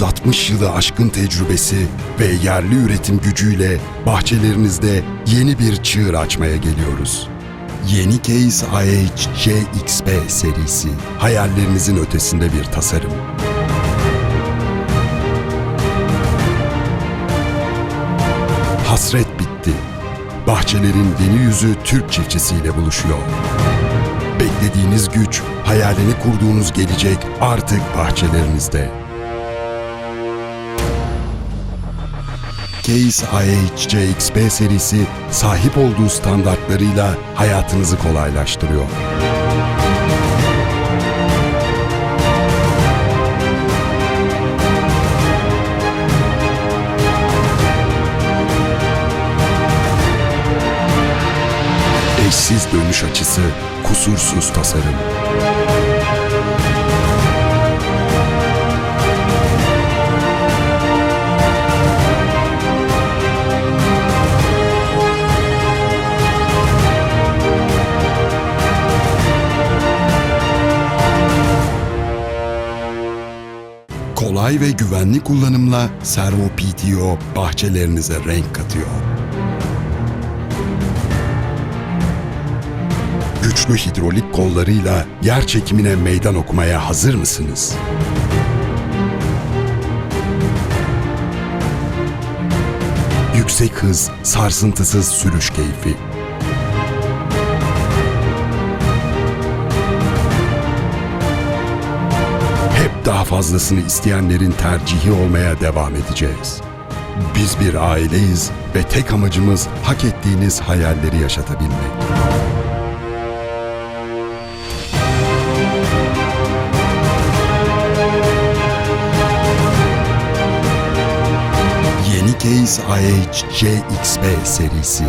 160 yılı aşkın tecrübesi ve yerli üretim gücüyle bahçelerinizde yeni bir çığır açmaya geliyoruz. Yeni Case IH JXP serisi hayallerinizin ötesinde bir tasarım. Hasret bitti. Bahçelerin yeni yüzü Türk çiftçisiyle buluşuyor. Beklediğiniz güç, hayalini kurduğunuz gelecek artık bahçelerinizde. Case IH JXP serisi sahip olduğu standartlarıyla hayatınızı kolaylaştırıyor. Eşsiz dönüş açısı, kusursuz tasarım. Kolay ve güvenli kullanımla Servo PTO bahçelerinize renk katıyor. Güçlü hidrolik kollarıyla yer çekimine meydan okumaya hazır mısınız? Yüksek hız, sarsıntısız sürüş keyfi. Daha fazlasını isteyenlerin tercihi olmaya devam edeceğiz. Biz bir aileyiz ve tek amacımız hak ettiğiniz hayalleri yaşatabilmek. Yeni Case IH JXP serisi